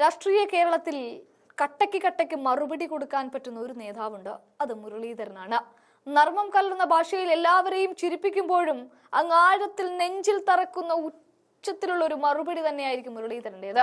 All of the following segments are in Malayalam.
രാഷ്ട്രീയ കേരളത്തിൽ കട്ടയ്ക്ക് കട്ടയ്ക്ക് മറുപടി കൊടുക്കാൻ പറ്റുന്ന ഒരു നേതാവുണ്ട്. അത് മുരളീധരനാണ്. നർമ്മം കലർന്ന ഭാഷയിൽ എല്ലാവരെയും ചിരിപ്പിക്കുമ്പോഴും അങ്ങ് ആഴത്തിൽ നെഞ്ചിൽ തറക്കുന്ന ഉച്ചത്തിലുള്ള ഒരു മറുപടി തന്നെയായിരിക്കും മുരളീധരന്റെത്.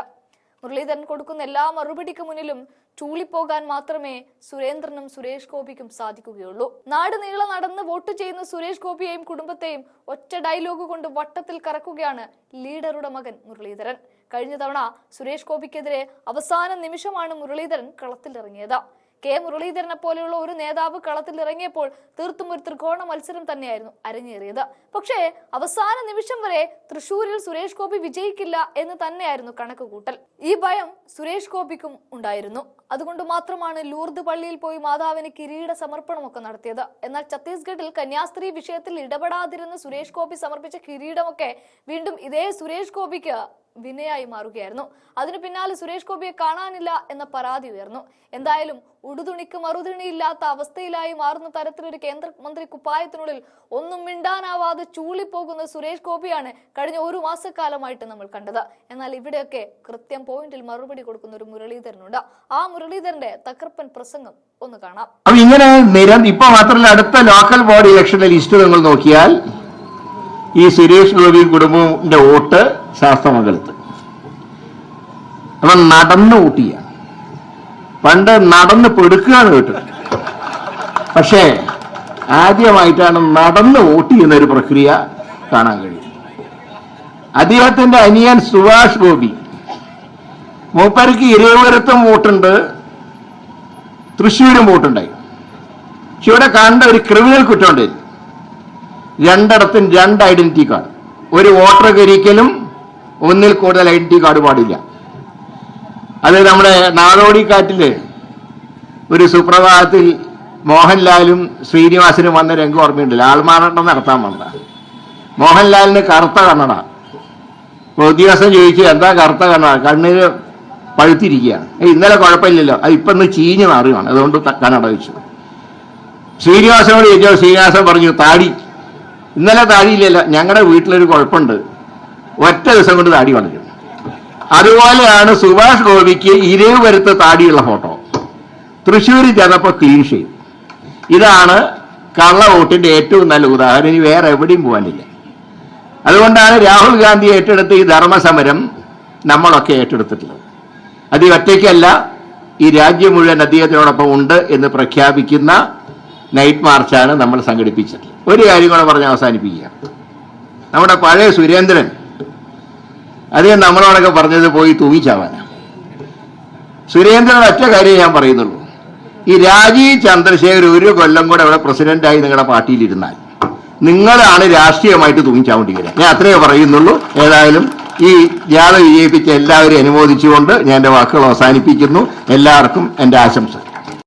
മുരളീധരൻ കൊടുക്കുന്ന എല്ലാ മറുപടിക്ക് മുന്നിലും ചൂളിപ്പോകാൻ മാത്രമേ സുരേന്ദ്രനും സുരേഷ് ഗോപിക്കും സാധിക്കുകയുള്ളൂ. നാട് നീളെ നടന്ന് വോട്ട് ചെയ്യുന്ന സുരേഷ് ഗോപിയെയും കുടുംബത്തെയും ഒറ്റ ഡയലോഗ് കൊണ്ട് വട്ടത്തിൽ കറക്കുകയാണ് ലീഡറുടെ മകൻ മുരളീധരൻ. കഴിഞ്ഞ തവണ സുരേഷ് ഗോപിക്കെതിരെ അവസാന നിമിഷമാണ് മുരളീധരൻ കളത്തിലിറങ്ങിയത്. കെ. മുരളീധരനെ പോലെയുള്ള ഒരു നേതാവ് കളത്തിലിറങ്ങിയപ്പോൾ തീർത്തും ഒരു ത്രികോണ മത്സരം തന്നെയായിരുന്നു അരങ്ങേറിയത്. പക്ഷേ അവസാന നിമിഷം വരെ തൃശൂരിൽ സുരേഷ് ഗോപി വിജയിക്കില്ല എന്ന് തന്നെയായിരുന്നു കണക്ക് കൂട്ടൽ ഈ ഭയം സുരേഷ് ഗോപിക്കും ഉണ്ടായിരുന്നു. അതുകൊണ്ട് മാത്രമാണ് ലൂർദ് പള്ളിയിൽ പോയി മാതാവിന് കിരീട സമർപ്പണമൊക്കെ നടത്തിയത്. എന്നാൽ ഛത്തീസ്ഗഡിൽ കന്യാസ്ത്രീ വിഷയത്തിൽ ഇടപെടാതിരുന്ന സുരേഷ് ഗോപി സമർപ്പിച്ച കിരീടമൊക്കെ വീണ്ടും ഇതേ സുരേഷ് ഗോപിക്ക് വിനയായി മാറുകയായിരുന്നു. അതിനു പിന്നാലെ സുരേഷ് ഗോപിയെ കാണാനില്ല എന്ന പരാതി ഉയർന്നു. എന്തായാലും ഉടുതുണിക്ക് മറുതുണിയില്ലാത്ത അവസ്ഥയിലായി മാറുന്ന തരത്തിലൊരു കേന്ദ്രമന്ത്രി കുപ്പായത്തിനുള്ളിൽ ഒന്നും മിണ്ടാനാവാതെ ചൂളിപ്പോകുന്ന സുരേഷ് ഗോപിയാണ് കഴിഞ്ഞ ഒരു മാസക്കാലമായിട്ട് നമ്മൾ കണ്ടത്. എന്നാൽ ഇവിടെയൊക്കെ കൃത്യം പോയിന്റിൽ മറുപടി കൊടുക്കുന്ന ഒരു മുരളീധരനുണ്ട്. ആ മുരളീധരന്റെ തകർപ്പൻ പ്രസംഗം ഒന്ന് കാണാം. ഇങ്ങനെ ഇപ്പൊ മാത്രമല്ല അടുത്ത ലോക്കൽ ബോഡി ഇലക്ഷന്റെ ലിസ്റ്റ് നിങ്ങൾ നോക്കിയാൽ ഈ സുരേഷ് ഗോപി കുടുംബത്തിന്റെ വോട്ട് ശാസ്ത്രമംഗലത്ത് അവൻ നടന്ന് വോട്ടിയ. പണ്ട് നടന്ന് പെടുക്കുകയാണ് കേട്ടത് പക്ഷേ ആദ്യമായിട്ടാണ് നടന്ന് വോട്ട് ചെയ്യുന്ന ഒരു പ്രക്രിയ കാണാൻ കഴിയും അദ്ദേഹത്തിന്റെ അനിയൻ സുഭാഷ് ഗോപി. മൂപ്പരയ്ക്ക് ഇരവരത്തും വോട്ടുണ്ട്. തൃശ്ശൂരും വോട്ടുണ്ടായി. പക്ഷെ ഇവിടെ കണ്ട ഒരു ക്രിമിനൽ കുറ്റമുണ്ട്. രണ്ടിടത്തും രണ്ട് ഐഡന്റിറ്റി കാർഡ് ഒരു വോട്ടർക്ക് ഒരിക്കലും ഒന്നിൽ കൂടുതൽ ഐഡന്റിറ്റി കാർഡ് പാടില്ല. അത് നമ്മുടെ നാടോടിക്കാറ്റിൽ ഒരു സുപ്രഭാതത്തിൽ മോഹൻലാലും ശ്രീനിവാസനും വന്ന രംഗം ഓർമ്മയുണ്ടല്ലോ ആൾമാറാട്ടം നടത്താൻ വന്ന. മോഹൻലാലിന് കറുത്ത കണ്ണട. ഉദ്യോഗസ്ഥൻ ചോദിച്ചു എന്താ കറുത്ത കണ്ണട? കണ്ണിന് പഴുത്തിരിക്കുകയാണ് ഇന്നലെ കുഴപ്പമില്ലല്ലോ. അത് ഇപ്പം ഒന്ന് ചീഞ്ഞ് മാറുകയാണ്. അതുകൊണ്ട് കണ്ണട വെച്ചു. ശ്രീനിവാസനോട് ചോദിച്ചു. ശ്രീനിവാസൻ പറഞ്ഞു താടി ഇന്നലെ താടിയില്ലല്ല. ഞങ്ങളുടെ വീട്ടിലൊരു കുഴപ്പമുണ്ട് ഒറ്റ ദിവസം കൊണ്ട് താടി വളരും. അതുപോലെയാണ് സുഭാഷ് ഗോപിക്ക് ഇരവ് വരുത്ത താടിയുള്ള ഫോട്ടോ. തൃശ്ശൂരിൽ ചെന്നപ്പോൾ ക്ലീൻ ഷേവ് ഇതാണ് കള്ള വോട്ടിന്റെ ഏറ്റവും നല്ല ഉദാഹരണം. ഇനി വേറെ എവിടെയും പോകാനില്ല. അതുകൊണ്ടാണ് രാഹുൽ ഗാന്ധി ഏറ്റെടുത്ത ഈ ധർമ്മസമരം നമ്മളൊക്കെ ഏറ്റെടുത്തിട്ടുള്ളത്. അത് ഒറ്റയ്ക്കല്ല ഈ രാജ്യം മുഴുവൻ അദ്ദേഹത്തിനോടൊപ്പം ഉണ്ട് എന്ന് പ്രഖ്യാപിക്കുന്ന നൈറ്റ് മാർച്ചാണ് നമ്മൾ സംഘടിപ്പിച്ചത് ഒരു കാര്യം കൂടെ പറഞ്ഞ് അവസാനിപ്പിക്കുക. നമ്മുടെ പഴയ സുരേന്ദ്രൻ അദ്ദേഹം നമ്മളോടൊക്കെ പറഞ്ഞത് പോയി തൂങ്ങിച്ചാവാനാ സുരേന്ദ്രൻ ഒറ്റ കാര്യം ഞാൻ പറയുന്നുള്ളൂ. ഈ രാജീവ് ചന്ദ്രശേഖർ ഒരു കൊല്ലം കൂടെ ഇവിടെ പ്രസിഡന്റായി നിങ്ങളുടെ പാർട്ടിയിലിരുന്നാൽ നിങ്ങളാണ് രാഷ്ട്രീയമായിട്ട് തൂങ്ങിച്ചാവേണ്ടി വരിക ഞാൻ അത്രയേ പറയുന്നുള്ളൂ. ഏതായാലും ഈ ജാഥ വിജയിപ്പിച്ച എല്ലാവരെയും അനുമോദിച്ചുകൊണ്ട് ഞാൻ എന്റെ വാക്കുകൾ അവസാനിപ്പിക്കുന്നു. എല്ലാവർക്കും എന്റെ ആശംസ